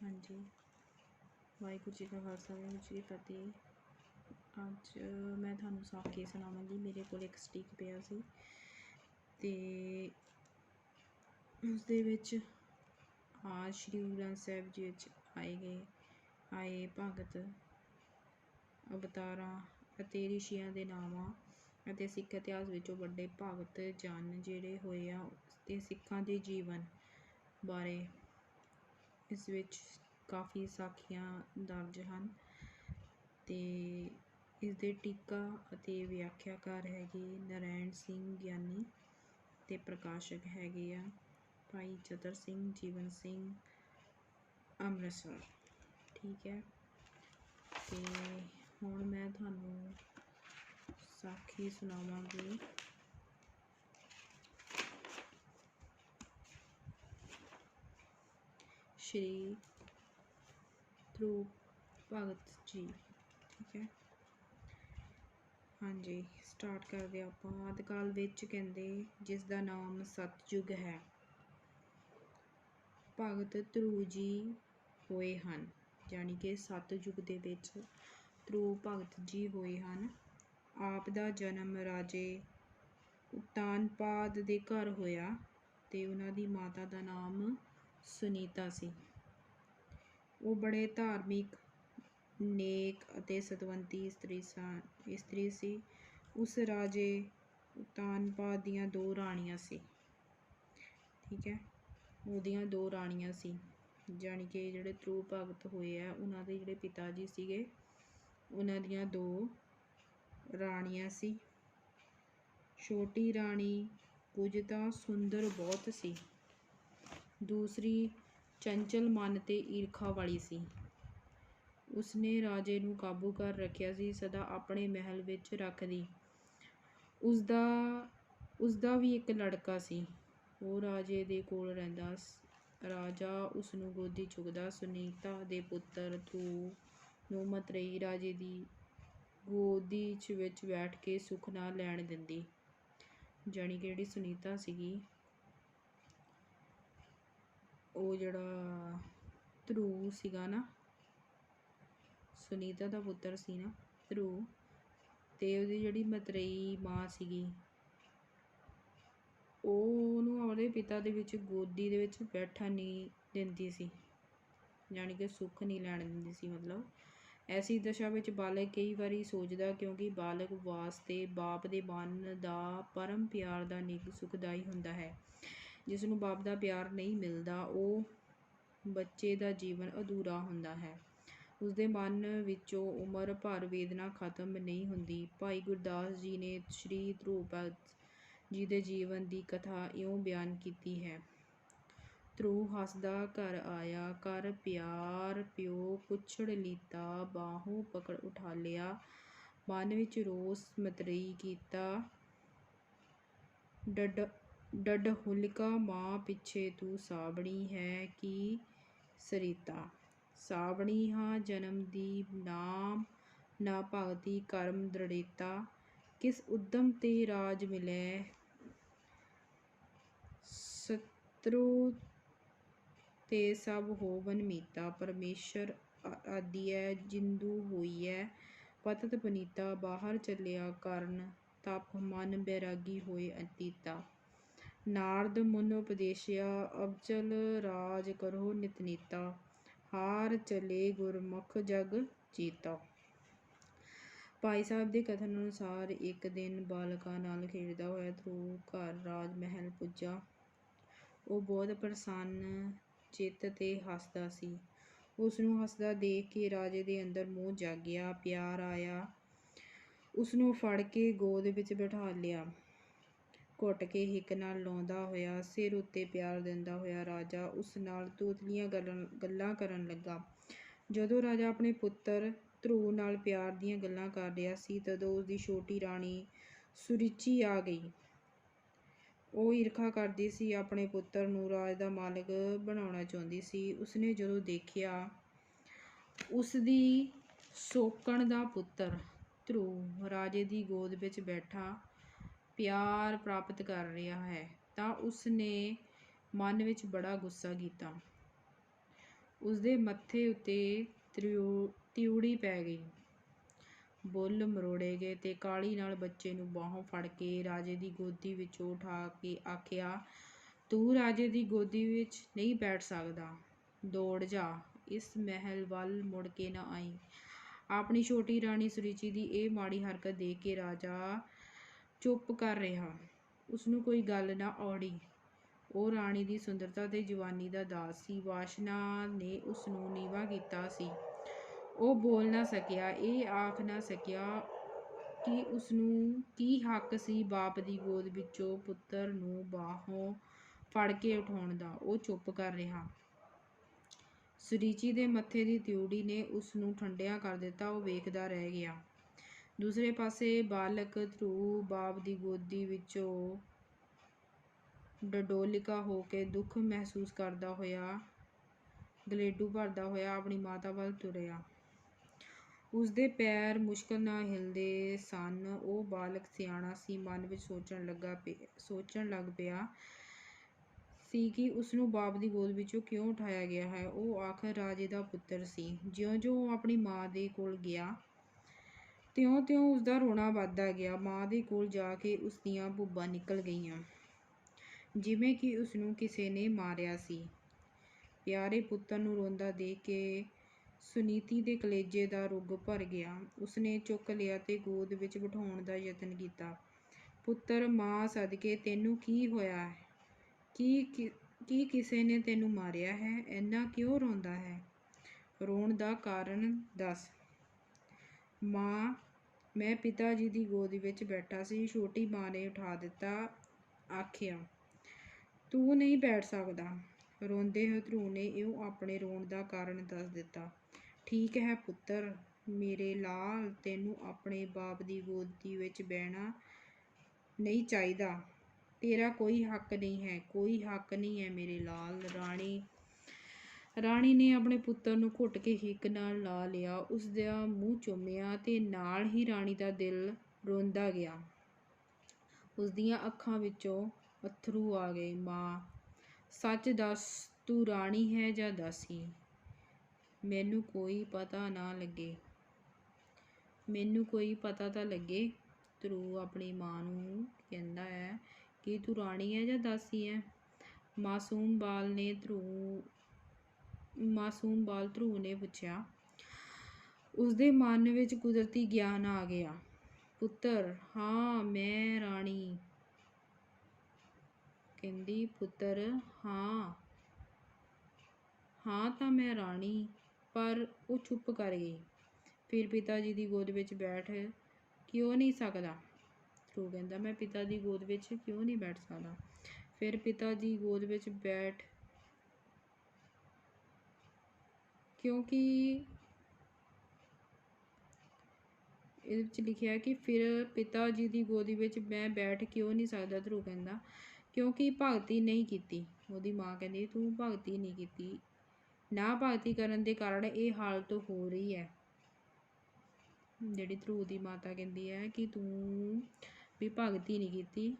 ਹਾਂਜੀ। ਵਾਹਿਗੁਰੂ ਜੀ ਕਾ ਖਾਲਸਾ, ਵਾਹਿਗੁਰੂ ਜੀ ਕੀ ਫਤਿਹ। ਅੱਜ ਮੈਂ ਤੁਹਾਨੂੰ ਸਾਖੀ ਸੁਣਾਵਾਂਗੀ। ਮੇਰੇ ਕੋਲ ਇੱਕ ਸਟਿਕ ਪਿਆ ਸੀ ਤੇ ਉਸ ਦੇ ਵਿੱਚ ਆ ਸ਼੍ਰੀ ਗੁਰੂ ਗ੍ਰੰਥ ਸਾਹਿਬ ਜੀ ਵਿੱਚ ਆਏ ਗਏ, ਆਏ ਭਗਤ ਅਵਤਾਰਾਂ ਅਤੇ ਰਿਸ਼ੀਆਂ ਦੇ ਨਾਮਾਂ ਅਤੇ ਸਿੱਖ ਇਤਿਹਾਸ ਵਿੱਚੋਂ ਵੱਡੇ ਭਗਤ ਜਨ ਜਿਹੜੇ ਹੋਏ ਆ ਤੇ ਸਿੱਖਾਂ ਦੇ ਜੀਵਨ ਬਾਰੇ ਇਸ ਵਿੱਚ ਕਾਫੀ ਸਾਖੀਆਂ ਦਰਜ ਹਨ ਅਤੇ ਇਸ ਦੇ ਟੀਕਾ ਅਤੇ ਵਿਆਖਿਆਕਾਰ ਹੈਗੇ ਨਰੈਣ ਸਿੰਘ ਗਿਆਨੀ ਅਤੇ ਪ੍ਰਕਾਸ਼ਕ ਹੈਗੇ ਆ ਭਾਈ ਚਤਰ ਸਿੰਘ, ਜੀਵਨ ਸਿੰਘ, ਅੰਮ੍ਰਿਤਸਰ। ਠੀਕ ਹੈ। ਅਤੇ ਹੁਣ ਮੈਂ ਤੁਹਾਨੂੰ ਸਾਖੀ ਸੁਣਾਵਾਂਗੀ। ਸ਼੍ਰੀ ਧਰੂਪ ਭਗਤ ਜੀ, ਠੀਕ ਹੈ। ਹਾਂਜੀ ਸਟਾਰਟ ਕਰਦੇ ਹਾਂ ਆਪਾਂ। ਆਦਿਕਾਲ ਵਿੱਚ ਕਹਿੰਦੇ, ਜਿਸ ਦਾ ਨਾਮ ਸਤਜੁਗ ਹੈ, ਭਗਤ ਧਰੂ ਜੀ ਹੋਏ ਹਨ। ਯਾਨੀ ਕਿ ਸਤਜੁਗ ਦੇ ਵਿੱਚ ਧਰੂ ਭਗਤ ਜੀ ਹੋਏ ਹਨ। ਆਪ ਦਾ ਜਨਮ ਰਾਜੇ ਉਤਾਨਪਾਦ ਦੇ ਘਰ ਹੋਇਆ ਤੇ ਉਹਨਾਂ ਦੀ ਮਾਤਾ ਦਾ ਨਾਮ ਸੁਨੀਤਾ ਸੀ। ਉਹ ਬੜੇ ਧਾਰਮਿਕ, ਨੇਕ ਅਤੇ ਸਤਵੰਤੀ ਇਸਤਰੀ ਸਨ, ਇਸਤਰੀ ਸੀ। ਉਸ ਰਾਜੇ ਉਤਾਨਪਾ ਦੀਆਂ ਦੋ ਰਾਣੀਆਂ ਸੀ। ਠੀਕ ਹੈ, ਉਹਦੀਆਂ ਦੋ ਰਾਣੀਆਂ ਸੀ। ਜਾਣੀ ਕਿ ਜਿਹੜੇ ਧਰੂ ਭਗਤ ਹੋਏ ਆ, ਉਹਨਾਂ ਦੇ ਜਿਹੜੇ ਪਿਤਾ ਜੀ ਸੀਗੇ, ਉਹਨਾਂ ਦੀਆਂ ਦੋ ਰਾਣੀਆਂ ਸੀ। ਛੋਟੀ ਰਾਣੀ ਕੁਝ ਤਾਂ ਸੁੰਦਰ ਬਹੁਤ ਸੀ। ਦੂਸਰੀ ਚੰਚਲ ਮਨ ਤੇ ਈਰਖਾ ਵਾਲੀ ਸੀ। ਉਸਨੇ ਰਾਜੇ ਨੂੰ ਕਾਬੂ ਕਰ ਰੱਖਿਆ ਸੀ, ਸਦਾ ਆਪਣੇ ਮਹਿਲ ਵਿੱਚ ਰੱਖਦੀ। ਉਸਦਾ ਉਸਦਾ ਵੀ ਇੱਕ ਲੜਕਾ ਸੀ। ਉਹ ਰਾਜੇ ਦੇ ਕੋਲ ਰਹਿੰਦਾ ਰਾਜਾ ਉਸ ਨੂੰ ਗੋਦੀ ਚੁੱਕਦਾ, ਸੁਨੀਤਾ ਦੇ ਪੁੱਤਰ ਧਰੂ ਨੂੰ ਮਤਰੇਈ ਰਾਜੇ ਦੀ ਗੋਦੀ 'ਚ ਵਿੱਚ ਬੈਠ ਕੇ ਸੁੱਖ ਨਾ ਲੈਣ ਦਿੰਦੀ। ਜਾਣੀ ਕਿ ਜਿਹੜੀ ਸੁਨੀਤਾ ਸੀਗੀ। ਉਹ ਜਿਹੜਾ ਧਰੂ ਸੀਗਾ ਨਾ, ਸੁਨੀਤਾ ਦਾ ਪੁੱਤਰ ਸੀ ਨਾ, ਧਰੂ, ਤੇ ਉਹਦੀ ਜਿਹੜੀ ਮਤਰੇਈ ਮਾਂ ਸੀਗੀ ਉਹ ਉਹਨੂੰ ਆਪਣੇ ਪਿਤਾ ਦੇ ਵਿੱਚ ਗੋਦੀ ਦੇ ਵਿੱਚ ਬੈਠਣ ਨਹੀਂ ਦਿੰਦੀ ਸੀ, ਯਾਨੀ ਕਿ ਸੁੱਖ ਨਹੀਂ ਲੈਣ ਦਿੰਦੀ ਸੀ ਮਤਲਬ। ਐਸੀ ਦਸ਼ਾ ਵਿੱਚ ਬਾਲਕ ਕਈ ਵਾਰੀ ਸੋਚਦਾ ਕਿਉਂਕਿ ਬਾਲਕ ਵਾਸਤੇ ਬਾਪ ਦੇ ਮਨ ਦਾ ਪਰਮ ਪਿਆਰ ਦਾ ਨਿੱਘ ਸੁਖਦਾਈ ਹੁੰਦਾ ਹੈ। ਜਿਸ ਨੂੰ ਬਾਪ ਦਾ ਪਿਆਰ ਨਹੀਂ ਮਿਲਦਾ, ਉਹ ਬੱਚੇ ਦਾ ਜੀਵਨ ਅਧੂਰਾ ਹੁੰਦਾ ਹੈ। ਉਸ ਦੇ ਮਨ ਵਿੱਚੋਂ ਉਮਰ ਭਰ ਵੇਦਨਾ ਖਤਮ ਨਹੀਂ ਹੁੰਦੀ। ਭਾਈ ਗੁਰਦਾਸ ਜੀ ਨੇ ਸ਼੍ਰੀ ਧਰੂਪ ਜੀ ਦੇ ਜੀਵਨ ਦੀ ਕਥਾ ਇਉਂ ਬਿਆਨ ਕੀਤੀ ਹੈ। ਧਰੂ ਹੱਸਦਾ ਘਰ ਆਇਆ ਕਰ ਪਿਆਰ ਪਿਓ ਪੁੱਛੜ ਲੀਤਾ, ਬਾਹੋਂ ਪਕੜ ਉਠਾ ਲਿਆ। ਮਨ ਵਿੱਚ ਰੋਸ ਮਤਰਈ ਕੀਤਾ। ਡੱਡ ਡੱਡ ਮਾਂ ਪਿੱਛੇ ਤੂੰ ਸਾਵਣੀ ਹੈ ਕੀ ਸਰੀਤਾ? ਸਾਵਣੀ ਹਾਂ ਜਨਮ ਦੀ ਨਾਮ, ਨਾ ਭਗਤੀ ਕਰਮ ਦ੍ਰਿੜਤਾ ਕਿਸ ਉਦਮ ਤੇ ਰਾਜ ਮਿਲੇ? ਸਤਰੂ ਤੇ ਸਭ ਹੋਵਨ ਮੀਤਾ। ਪਰਮੇਸ਼ਰ ਆਦੀਐ, ਜਿੰਦੂ ਹੋਈਐ। ਪਤਤ ਬਨੀਤਾ, ਬਾਹਰ ਚੱਲਿਆ ਕਰਨ। ਤਪ ਮਨ ਬੈਰਾਗੀ ਹੋਏ ਅਤੀਤਾ। ਨਾਰਦ ਮੁਨ ਉਪਦੇਸ਼ਿਆ, ਅਬਚਲ ਰਾਜ ਕਰੋ ਨਿਤਨੀਤਾ ਹਾਰ ਚਲੇ ਗੁਰਮੁਖ ਜਗ ਜੀਤਾ ਭਾਈ ਸਾਹਿਬ ਦੇ ਕਥਨ ਅਨੁਸਾਰ ਇੱਕ ਦਿਨ ਬਾਲਕਾਂ ਨਾਲ ਖੇਡਦਾ ਹੋਇਆ ਧਰੂ ਘਰ ਰਾਜ ਮਹਿਲ ਪੁੱਜਾ। ਉਹ ਬਹੁਤ ਪ੍ਰਸੰਨ ਚਿੱਤ ਤੇ ਹੱਸਦਾ ਸੀ। ਉਸ ਨੂੰ ਹੱਸਦਾ ਦੇਖ ਕੇ ਰਾਜੇ ਦੇ ਅੰਦਰ ਮੋਹ ਜਾਗਿਆ, ਪਿਆਰ ਆਇਆ। ਉਸ ਨੂੰ ਫੜ ਕੇ ਗੋਦ ਵਿੱਚ ਬਿਠਾ ਲਿਆ। ਘੁੱਟ ਕੇ ਹਿੱਕ ਨਾਲ ਲਾਉਂਦਾ ਹੋਇਆ, ਸਿਰ ਉੱਤੇ ਪਿਆਰ ਦਿੰਦਾ ਹੋਇਆ ਰਾਜਾ ਉਸ ਨਾਲ ਤੋਤਲੀਆਂ ਗੱਲਾਂ ਕਰਨ ਲੱਗਾ। ਜਦੋਂ ਰਾਜਾ ਆਪਣੇ ਪੁੱਤਰ ਧਰੂ ਨਾਲ ਪਿਆਰ ਦੀਆਂ ਗੱਲਾਂ ਕਰ ਰਿਹਾ ਸੀ, ਤਦੋਂ ਉਸ ਦੀ ਛੋਟੀ ਰਾਣੀ ਸੁਰਿਚੀ ਆ ਗਈ। ਉਹ ਈਰਖਾ ਕਰਦੀ ਸੀ, ਆਪਣੇ ਪੁੱਤਰ ਨੂੰ ਰਾਜ ਦਾ ਮਾਲਕ ਬਣਾਉਣਾ ਚਾਹੁੰਦੀ ਸੀ। ਉਸਨੇ ਜਦੋਂ ਦੇਖਿਆ ਉਸ ਦੀ ਸੋਕਣ ਦਾ ਪੁੱਤਰ ਧਰੂ ਰਾਜੇ ਦੀ ਗੋਦ ਵਿੱਚ ਬੈਠਾ ਪਿਆਰ ਪ੍ਰਾਪਤ ਕਰ ਰਿਹਾ ਹੈ, ਤਾਂ ਉਸਨੇ ਮਨ ਵਿੱਚ ਬੜਾ ਗੁੱਸਾ ਕੀਤਾ। ਉਸਦੇ ਮੱਥੇ ਉੱਤੇ ਤ੍ਰਿਉ- ਤਿਉੜੀ ਪੈ ਗਈ। ਬੁੱਲ ਮਰੋੜੇ ਗਏ ਤੇ ਕਾਲੀ ਨਾਲ ਬੱਚੇ ਨੂੰ ਬਾਹੋਂ ਫੜ ਕੇ ਰਾਜੇ ਦੀ ਗੋਦੀ ਵਿੱਚੋਂ ਉਠਾ ਕੇ ਆਖਿਆ, ਤੂੰ ਰਾਜੇ ਦੀ ਗੋਦੀ ਵਿੱਚ ਨਹੀਂ ਬੈਠ ਸਕਦਾ। ਦੌੜ ਜਾ। ਇਸ ਮਹਿਲ ਵੱਲ ਮੁੜ ਕੇ ਨਾ ਆਈ। ਆਪਣੀ ਛੋਟੀ ਰਾਣੀ ਸੁਰੂਚੀ ਦੀ ਇਹ ਮਾੜੀ ਹਰਕਤ ਦੇਖ ਕੇ ਰਾਜਾ ਚੁੱਪ ਕਰ ਰਿਹਾ। ਉਸਨੂੰ ਕੋਈ ਗੱਲ ਨਾ ਔੜੀ ਉਹ ਰਾਣੀ ਦੀ ਸੁੰਦਰਤਾ ਤੇ ਜਵਾਨੀ ਦਾ ਦਾਸ ਸੀ। ਵਾਸ਼ਨਾ ਨੇ ਉਸ ਨੂੰ ਨੀਵਾ ਕੀਤਾ ਸੀ। ਉਹ ਬੋਲ ਨਾ ਸਕਿਆ। ਇਹ ਆਖ ਨਾ ਸਕਿਆ ਕਿ ਉਸ ਨੂੰ ਕੀ ਹੱਕ ਸੀ ਬਾਪ ਦੀ ਗੋਦ ਵਿੱਚੋਂ ਪੁੱਤਰ ਨੂੰ ਬਾਹੋਂ ਫੜ ਕੇ ਉਠਾਉਣ ਦਾ। ਉਹ ਚੁੱਪ ਕਰ ਰਿਹਾ। ਸੁਰੀਚੀ ਦੇ ਮੱਥੇ ਦੀ ਤਿਉੜੀ ਨੇ ਉਸ ਨੂੰ ਠੰਡਿਆ ਕਰ ਦਿੱਤਾ। ਉਹ ਵੇਖਦਾ ਰਹਿ ਗਿਆ। ਦੂਸਰੇ ਪਾਸੇ ਬਾਲਕ ਧਰੂ ਬਾਪ ਦੀ ਗੋਦੀ ਵਿੱਚੋਂ ਡਡੋਲਿਕਾ ਹੋ ਕੇ ਦੁੱਖ ਮਹਿਸੂਸ ਕਰਦਾ ਹੋਇਆ ਗਲੇਡੂ ਭਰਦਾ ਹੋਇਆ ਆਪਣੀ ਮਾਤਾ ਵੱਲ ਤੁਰਿਆ। ਉਸਦੇ ਪੈਰ ਮੁਸ਼ਕਲ ਨਾਲ ਹਿਲਦੇ ਸਨ। ਉਹ ਬਾਲਕ ਸਿਆਣਾ ਸੀ, ਮਨ ਵਿੱਚ ਸੋਚਣ ਲੱਗਾ ਪਿ- ਸੋਚਣ ਲੱਗ ਪਿਆ ਸੀ ਕਿ ਉਸ ਨੂੰ ਬਾਪ ਦੀ ਗੋਦ ਵਿੱਚੋਂ ਕਿਉਂ ਉਠਾਇਆ ਗਿਆ ਹੈ। ਉਹ ਆਖਰ ਰਾਜੇ ਦਾ ਪੁੱਤਰ ਸੀ। ਜਿਉਂ-ਜਿਉਂ ਉਹ ਆਪਣੀ ਮਾਂ ਦੇ ਕੋਲ ਗਿਆ ਤਿਉਂ-ਤਿਉਂ ਉਸਦਾ ਰੋਣਾ ਵੱਧਦਾ ਗਿਆ। ਮਾਂ ਦੇ ਕੋਲ ਜਾ ਕੇ ਉਸ ਦੀਆਂ ਭੁੱਬਾਂ ਨਿਕਲ ਗਈਆਂ, ਜਿਵੇਂ ਕਿ ਉਸਨੂੰ ਕਿਸੇ ਨੇ ਮਾਰਿਆ ਸੀ। ਪਿਆਰੇ ਪੁੱਤਰ ਨੂੰ ਰੋਂਦਾ ਦੇਖ ਕੇ ਸੁਨੀਤੀ ਦੇ ਕਲੇਜੇ ਦਾ ਰੁੱਗ ਭਰ ਗਿਆ। ਉਸਨੇ ਚੁੱਕ ਲਿਆ ਤੇ ਗੋਦ ਵਿੱਚ ਬਿਠਾਉਣ ਦਾ ਯਤਨ ਕੀਤਾ। ਪੁੱਤਰ, ਮਾਂ, ਸਦਕੇ, ਤੈਨੂੰ ਕੀ ਹੋਇਆ? ਕੀ ਕੀ- ਕੀ ਕਿਸੇ ਨੇ ਤੈਨੂੰ ਮਾਰਿਆ ਹੈ? ਇੰਨਾ ਕਿਉਂ ਰੋਂਦਾ ਹੈ? ਰੋਣ ਦਾ ਕਾਰਨ ਦੱਸ। ਮਾਂ, ਮੈਂ ਪਿਤਾ ਜੀ ਦੀ ਗੋਦ ਵਿੱਚ ਬੈਠਾ ਸੀ, ਛੋਟੀ ਮਾਂ ਨੇ ਉਠਾ ਦਿੱਤਾ ਆਖਿਆ, ਤੂੰ ਨਹੀਂ ਬੈਠ ਸਕਦਾ। ਰੋਂਦੇ ਹੋਏ ਧਰੂ ਨੇ ਇਉਂ ਆਪਣੇ ਰੋਣ ਦਾ ਕਾਰਨ ਦੱਸ ਦਿੱਤਾ, ਠੀਕ ਹੈ ਪੁੱਤਰ, ਮੇਰੇ ਲਾਲ ਤੈਨੂੰ ਆਪਣੇ ਬਾਪ ਦੀ ਗੋਦੀ ਵਿੱਚ ਬਹਿਣਾ ਨਹੀਂ ਚਾਹੀਦਾ। ਤੇਰਾ ਕੋਈ ਹੱਕ ਨਹੀਂ ਹੈ, ਕੋਈ ਹੱਕ ਨਹੀਂ ਹੈ ਮੇਰੇ ਲਾਲ ਰਾਣੀ ਰਾਣੀ ਨੇ ਆਪਣੇ ਪੁੱਤਰ ਨੂੰ ਘੁੱਟ ਕੇ ਹਿੱਕ ਨਾਲ ਲਾ ਲਿਆ। ਉਸ ਦਾ ਮੂੰਹ ਚੁੰਮਿਆ ਤੇ ਨਾਲ ਹੀ ਰਾਣੀ ਦਾ ਦਿਲ ਰੋਂਦਾ ਗਿਆ। ਉਸ ਦੀਆਂ ਅੱਖਾਂ ਵਿੱਚੋਂ ਅਥਰੂ ਆ ਗਏ। ਮਾਂ, ਸੱਚ ਦੱਸ, ਤੂੰ ਰਾਣੀ ਹੈ ਜਾਂ ਦਾਸੀ? ਮੈਨੂੰ ਕੋਈ ਪਤਾ ਨਾ ਲੱਗੇ। ਮੈਨੂੰ ਕੋਈ ਪਤਾ ਤਾਂ ਲੱਗੇ। ਧਰੂ ਆਪਣੀ ਮਾਂ ਨੂੰ ਕਹਿੰਦਾ ਹੈ ਕਿ ਤੂੰ ਰਾਣੀ ਹੈ ਜਾਂ ਦਾਸੀ ਹੈ? ਮਾਸੂਮ ਬਾਲ ਨੇ ਧਰੂ ਮਾਸੂਮ ਬਾਲ ਧਰੂ ਨੇ ਪੁੱਛਿਆ, ਉਸਦੇ ਮਨ ਵਿੱਚ ਕੁਦਰਤੀ ਗਿਆਨ ਆ ਗਿਆ। ਪੁੱਤਰ, ਹਾਂ, ਮੈਂ ਰਾਣੀ। ਕਹਿੰਦੀ, ਪੁੱਤਰ, ਹਾਂ। ਹਾਂ, ਤਾਂ ਮੈਂ ਰਾਣੀ, ਪਰ ਉਹ ਚੁੱਪ ਕਰ ਗਈ। ਫਿਰ ਪਿਤਾ ਜੀ ਦੀ ਗੋਦ ਵਿੱਚ ਬੈਠ ਕਿਉਂ ਨਹੀਂ ਸਕਦਾ? ਧਰੂ ਕਹਿੰਦਾ, ਮੈਂ ਪਿਤਾ ਦੀ ਗੋਦ ਵਿੱਚ ਕਿਉਂ ਨਹੀਂ ਬੈਠ ਸਕਦਾ? ਫਿਰ ਪਿਤਾ ਜੀ ਗੋਦ ਵਿੱਚ ਬੈਠ ਕਿਉਂਕਿ ਇਹਦੇ ਵਿੱਚ ਲਿਖਿਆ ਕਿ ਫਿਰ ਪਿਤਾ ਜੀ ਦੀ ਗੋਦੀ ਵਿੱਚ ਮੈਂ ਬੈਠ ਕਿਉਂ ਨਹੀਂ ਸਕਦਾ, ਧਰੂ ਕਹਿੰਦਾ। ਕਿਉਂਕਿ ਭਗਤੀ ਨਹੀਂ ਕੀਤੀ। ਉਹਦੀ ਮਾਂ ਕਹਿੰਦੀ, ਤੂੰ ਭਗਤੀ ਨਹੀਂ ਕੀਤੀ। ਨਾ ਭਗਤੀ ਕਰਨ ਦੇ ਕਾਰਨ ਇਹ ਹਾਲਤ ਹੋ ਰਹੀ ਹੈ। ਜਿਹੜੀ ਧਰੂ ਦੀ ਮਾਤਾ ਕਹਿੰਦੀ ਹੈ ਕਿ ਤੂੰ ਵੀ ਭਗਤੀ ਨਹੀਂ ਕੀਤੀ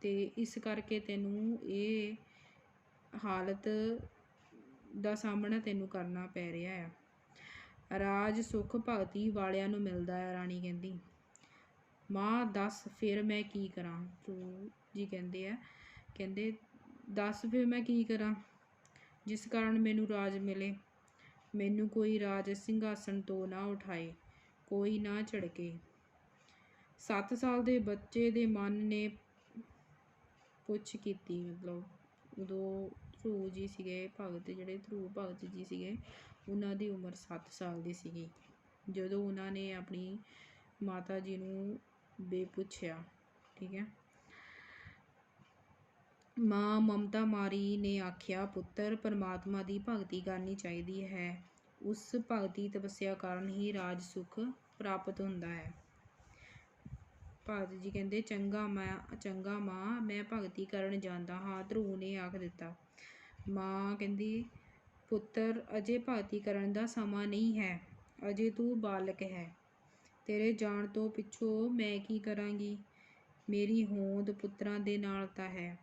ਤੇ ਇਸ ਕਰਕੇ ਤੈਨੂੰ ਇਹ ਹਾਲਤ ਦਾ ਸਾਹਮਣਾ ਤੈਨੂੰ ਕਰਨਾ ਪੈ ਰਿਹਾ ਹੈ ਰਾਜ ਸੁਖ ਭਗਤੀ ਵਾਲਿਆਂ ਨੂੰ ਮਿਲਦਾ ਹੈ ਰਾਣੀ ਕਹਿੰਦੀ। ਮਾਂ, ਦੱਸ ਫਿਰ ਮੈਂ ਕੀ ਕਰਾਂ? ਤੂੰ ਜੀ ਕਹਿੰਦੇ ਆ, ਕਹਿੰਦੇ, ਦੱਸ ਫਿਰ ਮੈਂ ਕੀ ਕਰਾਂ? ਜਿਸ ਕਾਰਨ ਮੈਨੂੰ ਰਾਜ ਮਿਲੇ। ਮੈਨੂੰ ਕੋਈ ਰਾਜ ਸਿੰਘਾਸਣ ਤੋਂ ਨਾ ਉਠਾਏ, ਕੋਈ ਨਾ ਝੜਕੇ। 7 ਸਾਲ ਦੇ ਬੱਚੇ ਦੇ ਮਨ ਨੇ ਪੁੱਛ ਕੀਤੀ, ਮਤਲਬ ਉਦੋਂ ਧਰੂ ਜੀ ਸੀਗੇ, ਭਗਤ ਜਿਹੜੇ ਧਰੂ ਭਗਤ ਜੀ ਸੀਗੇ, ਉਹਨਾਂ ਦੀ ਉਮਰ 7 ਸਾਲ ਦੀ ਸੀਗੀ। ਜਦੋਂ ਉਹਨਾਂ ਨੇ ਆਪਣੀ ਮਾਤਾ ਜੀ ਨੂੰ ਬੇਪੁੱਛਿਆ, ਠੀਕ ਹੈ। ਮਾਂ ਮਮਤਾ ਮਾਰੀ ਨੇ ਆਖਿਆ, ਪੁੱਤਰ, ਪਰਮਾਤਮਾ ਦੀ ਭਗਤੀ ਕਰਨੀ ਚਾਹੀਦੀ ਹੈ। ਉਸ ਭਗਤੀ ਤਪੱਸਿਆ ਕਾਰਨ ਹੀ ਰਾਜ ਸੁਖ ਪ੍ਰਾਪਤ ਹੁੰਦਾ ਹੈ। ਭਗਤ ਜੀ ਕਹਿੰਦੇ, ਚੰਗਾ ਮੈਂ, ਚੰਗਾ ਮਾਂ, ਮੈਂ ਭਗਤੀ ਕਰਨ ਜਾਂਦਾ ਹਾਂ। ਧਰੂ ਨੇ ਆਖ ਦਿੱਤਾ। ਮਾਂ ਕਹਿੰਦੀ, ਪੁੱਤਰ, ਅਜੇ ਭਗਤੀ ਕਰਨ ਦਾ ਸਮਾਂ ਨਹੀਂ ਹੈ। ਅਜੇ ਤੂੰ ਬਾਲਕ ਹੈ। ਤੇਰੇ ਜਾਣ ਤੋਂ ਪਿੱਛੋਂ ਮੈਂ ਕੀ ਕਰਾਂਗੀ? ਮੇਰੀ ਹੋਂਦ ਪੁੱਤਰਾਂ ਦੇ ਨਾਲ ਤਾਂ ਹੈ।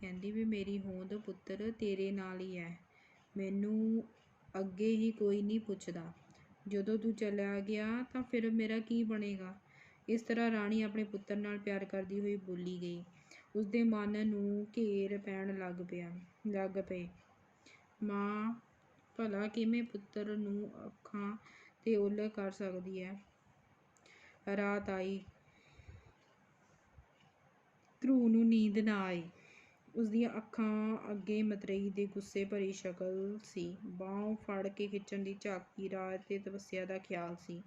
ਕਹਿੰਦੀ ਵੀ, ਮੇਰੀ ਹੋਂਦ ਪੁੱਤਰ ਤੇਰੇ ਨਾਲ ਹੀ ਹੈ। ਮੈਨੂੰ ਅੱਗੇ ਹੀ ਕੋਈ ਨਹੀਂ ਪੁੱਛਦਾ। ਜਦੋਂ ਤੂੰ ਚਲਾ ਗਿਆ ਤਾਂ ਫਿਰ ਮੇਰਾ ਕੀ ਬਣੇਗਾ? ਇਸ ਤਰ੍ਹਾਂ ਰਾਣੀ ਆਪਣੇ ਪੁੱਤਰ ਨਾਲ ਪਿਆਰ ਕਰਦੀ ਹੋਈ ਬੋਲੀ ਗਈ। ਉਸਦੇ ਮਨ ਨੂੰ ਘੇਰ ਪੈਣ ਲੱਗ ਪਿਆ, ਲੱਗ ਪਏ। ਮਾਂ, ਭਲਾ ਕਿਵੇਂ ਪੁੱਤਰ ਨੂੰ ਅੱਖਾਂ ਤੇ ਓਹਲੇ ਕਰ ਸਕਦੀ ਹੈ ਰਾਤ ਆਈ। ਧਰੂ ਨੂੰ ਨੀਂਦ ਨਾ ਆਈ। ਉਸਦੀਆਂ ਅੱਖਾਂ ਅੱਗੇ ਮਤਰੇਈ ਦੇ ਗੁੱਸੇ ਭਰੀ ਸ਼ਕਲ ਸੀ। ਬਾਂਹ ਫੜ ਕੇ ਖਿੱਚਣ ਦੀ ਝਾਕੀ ਰਾਤ ਤੇ ਤਪੱਸਿਆ ਦਾ ਖਿਆਲ ਸੀ।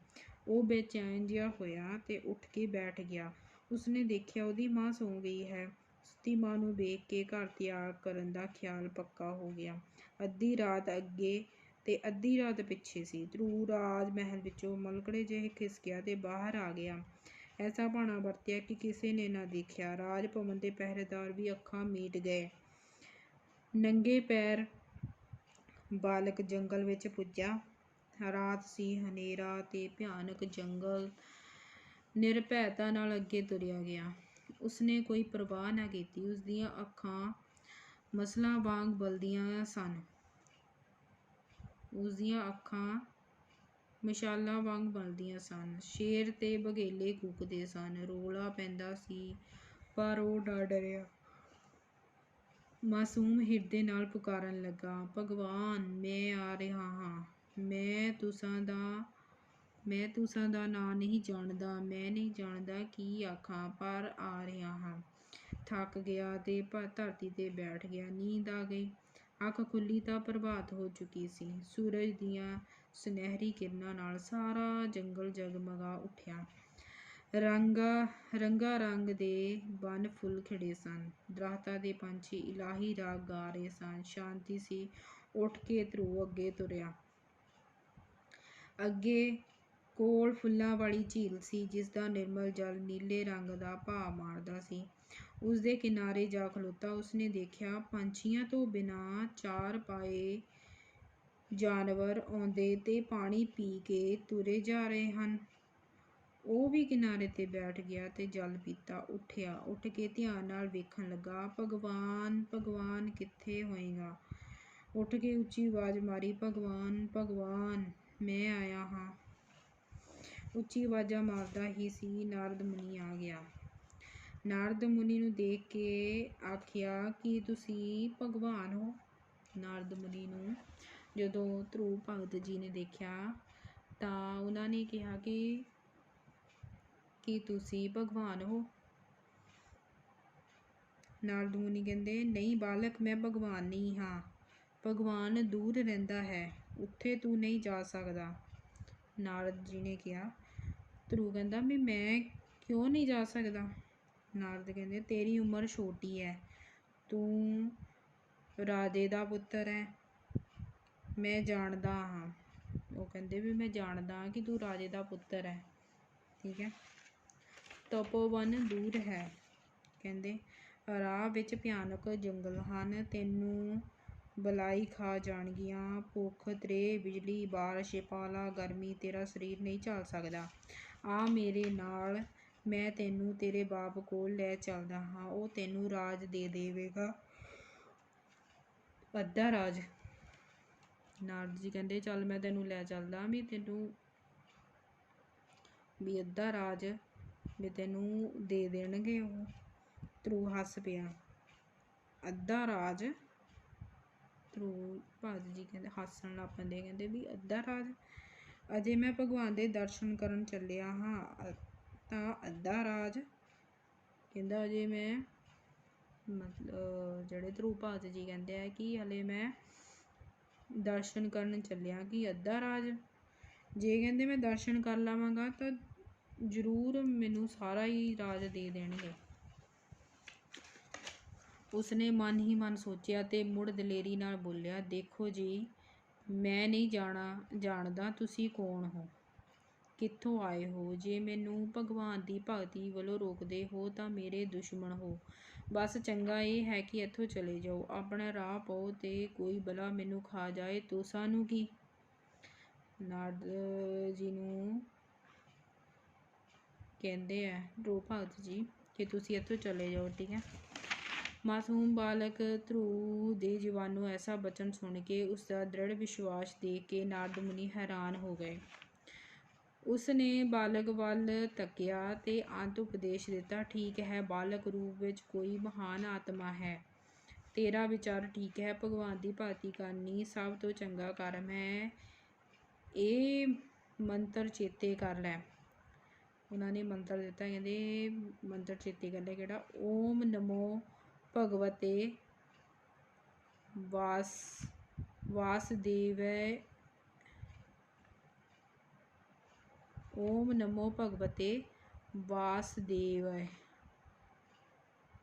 ਉਹ ਬੇਚੈਨ ਜਿਹਾ ਹੋਇਆ ਤੇ ਉੱਠ ਕੇ ਬੈਠ ਗਿਆ। ਉਸਨੇ ਦੇਖਿਆ ਉਹਦੀ ਮਾਂ ਸੌਂ ਗਈ ਹੈ। ਉਸਦੀ ਮਾਂ ਨੂੰ ਵੇਖ ਕੇ ਘਰ ਤਿਆਰ ਕਰਨ ਦਾ ਖਿਆਲ ਪੱਕਾ ਹੋ ਗਿਆ। ਅੱਧੀ ਰਾਤ ਅੱਗੇ ਤੇ ਅੱਧੀ ਰਾਤ ਪਿੱਛੇ ਸੀ। ਧਰੂ ਰਾਜ ਮਹਿਲ ਵਿੱਚੋਂ ਮਲਕੜੇ ਜਿਹੇ ਖਿਸਕਿਆ ਤੇ ਬਾਹਰ ਆ ਗਿਆ। ਐਸਾ ਭਾਣਾ ਵਰਤਿਆ ਕਿ ਕਿਸੇ ਨੇ ਨਾ ਦੇਖਿਆ। ਰਾਜ ਭਵਨ ਦੇ ਪਹਿਰੇਦਾਰ ਵੀ ਅੱਖਾਂ ਮੀਟ ਗਏ। ਨੰਗੇ ਪੈਰ ਬਾਲਕ ਜੰਗਲ ਵਿੱਚ ਪੁੱਜਾ ਰਾਤ ਸੀ ਹਨੇਰਾ ਤੇ ਭਿਆਨਕ ਜੰਗਲ ਨਿਰਭੈਤਾ ਨਾਲ ਅੱਗੇ ਤੁਰਿਆ ਗਿਆ। ਉਸਨੇ ਕੋਈ ਪਰਵਾਹ ਨਾ ਕੀਤੀ। ਉਸਦੀਆਂ ਅੱਖਾਂ ਮਸਲਾਂ ਵਾਂਗ ਬਲਦੀਆਂ ਸਨ। ਉਸਦੀਆਂ ਅੱਖਾਂ ਮਸ਼ਾਲਾਂ ਵਾਂਗ ਬਲਦੀਆਂ ਸਨ। ਸ਼ੇਰ ਤੇ ਬਘੇਲੇ ਕੂਕਦੇ ਸਨ। ਰੋਲਾ ਪੈਂਦਾ ਸੀ, ਪਰ ਉਹ ਡਰ ਡਰਿਆ। ਮਾਸੂਮ ਹਿਰਦੇ ਨਾਲ ਪੁਕਾਰਨ ਲੱਗਾ, ਭਗਵਾਨ, ਮੈਂ ਆ ਰਿਹਾ ਹਾਂ। ਮੈਂ ਤੁਸਾਂ ਦਾ, ਮੈਂ ਤੁਸਾਂ ਦਾ ਨਾਂ ਨਹੀਂ ਜਾਣਦਾ। ਮੈਂ ਨਹੀਂ ਜਾਣਦਾ ਕੀ ਆਖਾਂ, ਪਰ ਆ ਰਿਹਾ ਹਾਂ। ਥੱਕ ਗਿਆ ਤੇ ਧਰਤੀ ਤੇ ਬੈਠ ਗਿਆ। ਨੀਂਦ ਆ ਗਈ। ਅੱਖ ਖੁੱਲੀ ਤਾਂ ਪ੍ਰਭਾਤ ਹੋ ਚੁੱਕੀ ਸੀ। ਸੂਰਜ ਦੀਆਂ ਸੁਨਹਿਰੀ ਕਿਰਨਾਂ ਨਾਲ ਸਾਰਾ ਜੰਗਲ ਜਗਮਗਾ ਉੱਠਿਆ। ਰੰਗਾ ਰੰਗਾ ਰੰਗ ਦੇ ਬਨ ਫੁੱਲ ਖਿੜੇ ਸਨ। ਦਰਖਤਾਂ ਦੇ ਪੰਛੀ ਇਲਾਹੀ ਰਾਗ ਗਾ ਰਹੇ ਸਨ। ਸ਼ਾਂਤੀ ਸੀ। ਉੱਠ ਕੇ ਧਰੂ ਅੱਗੇ ਤੁਰਿਆ। ਅੱਗੇ ਕੋਲ ਫੁੱਲਾਂ ਵਾਲੀ ਝੀਲ ਸੀ, ਜਿਸ ਦਾ ਨਿਰਮਲ ਜਲ ਨੀਲੇ ਰੰਗ ਦਾ ਭਾਅ ਮਾਰਦਾ ਸੀ। ਉਸ ਦੇ ਕਿਨਾਰੇ ਜਾ ਖਲੋਤਾ ਉਸਨੇ ਦੇਖਿਆ, ਪੰਛੀਆਂ ਤੋਂ ਬਿਨਾਂ ਚਾਰ ਪਾਏ ਜਾਨਵਰ ਆਉਂਦੇ ਤੇ ਪਾਣੀ ਪੀ ਕੇ ਤੁਰੇ ਜਾ ਰਹੇ ਹਨ। ਉਹ ਵੀ ਕਿਨਾਰੇ ਤੇ ਬੈਠ ਗਿਆ ਤੇ ਜਲ ਪੀਤਾ ਉੱਠਿਆ। ਉੱਠ ਕੇ ਧਿਆਨ ਨਾਲ ਵੇਖਣ ਲੱਗਾ, ਭਗਵਾਨ ਭਗਵਾਨ, ਕਿੱਥੇ ਹੋਏਗਾ? ਉੱਠ ਕੇ ਉੱਚੀ ਆਵਾਜ਼ ਮਾਰੀ, ਭਗਵਾਨ ਭਗਵਾਨ, ਮੈਂ ਆਇਆ ਹਾਂ। ਉੱਚੀ ਆਵਾਜ਼ਾਂ ਮਾਰਦਾ ਹੀ ਸੀ, ਨਾਰਦ ਮੁਨੀ ਆ ਗਿਆ। ਨਾਰਦ ਮੁਨੀ ਨੂੰ ਦੇਖ ਕੇ ਆਖਿਆ, ਕਿ ਤੁਸੀਂ ਭਗਵਾਨ ਹੋ? ਨਾਰਦ ਮੁਨੀ ਨੂੰ ਜਦੋਂ ਧਰੂ ਭਗਤ ਜੀ ਨੇ ਦੇਖਿਆ ਤਾਂ ਉਹਨਾਂ ਨੇ ਕਿਹਾ ਕਿ, ਕੀ ਤੁਸੀਂ ਭਗਵਾਨ ਹੋ। ਨਾਰਦ ਮੁਨੀ ਕਹਿੰਦੇ, ਨਹੀਂ ਬਾਲਕ, ਮੈਂ ਭਗਵਾਨ ਨਹੀਂ ਹਾਂ। ਭਗਵਾਨ ਦੂਰ ਰਹਿੰਦਾ ਹੈ। ਉੱਥੇ ਤੂੰ ਨਹੀਂ ਜਾ ਸਕਦਾ। ਨਾਰਦ ਜੀ ਨੇ ਕਿਹਾ। ਧਰੂ ਕਹਿੰਦਾ, ਵੀ ਮੈਂ ਕਿਉਂ ਨਹੀਂ ਜਾ ਸਕਦਾ? ਨਾਰਦ ਕਹਿੰਦੇ, ਤੇਰੀ ਉਮਰ ਛੋਟੀ ਹੈ। ਤੂੰ ਰਾਜੇ ਦਾ ਪੁੱਤਰ ਹੈ। ਮੈਂ ਜਾਣਦਾ ਹਾਂ। ਉਹ ਕਹਿੰਦੇ ਵੀ ਮੈਂ ਜਾਣਦਾ ਹਾਂ ਕਿ ਤੂੰ ਰਾਜੇ ਦਾ ਪੁੱਤਰ ਹੈ। ਠੀਕ ਹੈ। ਤਪੋਵਨ ਦੂਰ ਹੈ। ਕਹਿੰਦੇ, ਰਾਹ ਵਿੱਚ ਭਿਆਨਕ ਜੰਗਲ ਹਨ। ਤੈਨੂੰ ਬਲਾਈ ਖਾ ਜਾਣਗੀਆਂ। ਭੁੱਖ ਤਰੇ ਬਿਜਲੀ, ਬਾਰਿਸ਼, ਪਾਲਾ, ਗਰਮੀ, ਤੇਰਾ ਸਰੀਰ ਨਹੀਂ ਝੱਲ ਸਕਦਾ। ਆ ਮੇਰੇ ਨਾਲ ਮੈਂ ਤੈਨੂੰ ਤੇਰੇ ਬਾਪ ਕੋਲ ਲੈ ਚੱਲਦਾ ਹਾਂ। ਉਹ ਤੈਨੂੰ ਰਾਜ ਦੇ ਦੇਵੇਗਾ। ਅੱਧਾ ਰਾਜ। ਨਾਰਦ ਜੀ ਕਹਿੰਦੇ, ਚੱਲ ਮੈਂ ਤੈਨੂੰ ਲੈ ਚੱਲਦਾ ਵੀ ਤੈਨੂੰ ਵੀ ਅੱਧਾ ਰਾਜ ਵੀ ਤੈਨੂੰ ਦੇ ਦੇਣਗੇ ਉਹ। ਧਰੂ ਹੱਸ ਪਿਆ। ਅੱਧਾ ਰਾਜ? ਧਰੂ ਭਗਤ ਜੀ ਕਹਿੰਦੇ, ਹੱਸਣ ਲੱਗ ਪੈਂਦੇ, ਕਹਿੰਦੇ ਵੀ ਅੱਧਾ ਰਾਜ? ਅਜੇ ਮੈਂ ਭਗਵਾਨ ਦੇ ਦਰਸ਼ਨ ਕਰਨ ਚੱਲਿਆ ਹਾਂ ਤਾਂ ਅੱਧਾ ਰਾਜ? ਕਹਿੰਦਾ, ਅਜੇ ਮੈਂ ਮਤਲਬ, ਜਿਹੜੇ ਧਰੂ ਭਗਤ ਜੀ ਕਹਿੰਦੇ ਆ ਕਿ ਹਲੇ ਮੈਂ ਦਰਸ਼ਨ ਕਰਨ ਚੱਲਿਆ ਕਿ ਅੱਧਾ ਰਾਜ। ਜੇ ਕਹਿੰਦੇ ਮੈਂ ਦਰਸ਼ਨ ਕਰ ਲਵਾਂਗਾ, ਤਾਂ ਜ਼ਰੂਰ ਮੈਨੂੰ ਸਾਰਾ ਹੀ ਰਾਜ ਦੇ ਦੇਣਗੇ। ਉਸਨੇ ਮਨ ਹੀ ਮਨ ਸੋਚਿਆ ਤੇ ਮੁੜ ਦਲੇਰੀ ਨਾਲ ਬੋਲਿਆ, ਦੇਖੋ ਜੀ, ਮੈਂ ਨਹੀਂ ਜਾਣਾ, ਜਾਣਦਾ ਤੁਸੀਂ ਕੌਣ ਹੋ? ਕਿੱਥੋਂ ਆਏ ਹੋ? ਜੇ ਮੈਨੂੰ ਭਗਵਾਨ ਦੀ ਭਗਤੀ ਵੱਲੋਂ ਰੋਕਦੇ ਹੋ ਤਾਂ ਮੇਰੇ ਦੁਸ਼ਮਣ ਹੋ। ਬਸ ਚੰਗਾ ਇਹ ਹੈ ਕਿ ਇੱਥੋਂ ਚਲੇ ਜਾਓ। ਆਪਣਾ ਰਾਹ ਪਾਓ ਤੇ ਕੋਈ ਬਲਾ ਮੈਨੂੰ ਖਾ ਜਾਏ। ਤੋ ਸਾਨੂੰ ਕੀ? ਨਾਰਦ ਜੀ ਨੂੰ ਕਹਿੰਦੇ ਆ, ਰੋ ਭਗਤ ਜੀ, ਕਿ ਤੁਸੀਂ ਇੱਥੋਂ ਚਲੇ ਜਾਓ, ਠੀਕ ਹੈ? ਮਾਸੂਮ ਬਾਲਕ ਧਰੂ ਦੇ ਜਵਾਨੋਂ ਐਸਾ ਬਚਨ ਸੁਣ ਕੇ ਉਸ ਦਾ ਦ੍ਰਿੜ ਵਿਸ਼ਵਾਸ ਦੇਖ ਕੇ ਨਾਰਦ ਮੁਨੀ ਹੈਰਾਨ ਹੋ ਗਏ। ਉਸ ਨੇ ਬਾਲਕ ਵੱਲ ਤੱਕਿਆ ਤੇ ਅੰਤ ਉਪਦੇਸ਼ ਦਿੱਤਾ, ਠੀਕ ਹੈ ਬਾਲਕ ਰੂਪ ਵਿੱਚ ਕੋਈ ਮਹਾਨ ਆਤਮਾ ਹੈ। ਤੇਰਾ ਵਿਚਾਰ ਠੀਕ ਹੈ, ਭਗਵਾਨ ਦੀ ਭਗਤੀ ਕਰਨੀ ਸਭ ਤੋਂ ਚੰਗਾ ਕਰਮ ਹੈ। ਇਹ ਮੰਤਰ ਚੇਤੇ ਕਰ ਲੈ। ਉਹਨਾਂ ਨੇ ਮੰਤਰ ਦਿੱਤਾ, ਕਹਿੰਦੇ, ਮੰਤਰ ਚੇਤੇ ਕਰ ਲੈ ਕਿਹੜਾ? ਓਮ ਨਮੋ ਭਗਵਤੇ ਵਾਸ, ਵਾਸਦੇਵੈ ਓਮ ਨਮੋ ਭਗਵਤੇ ਵਾਸਦੇਵੈ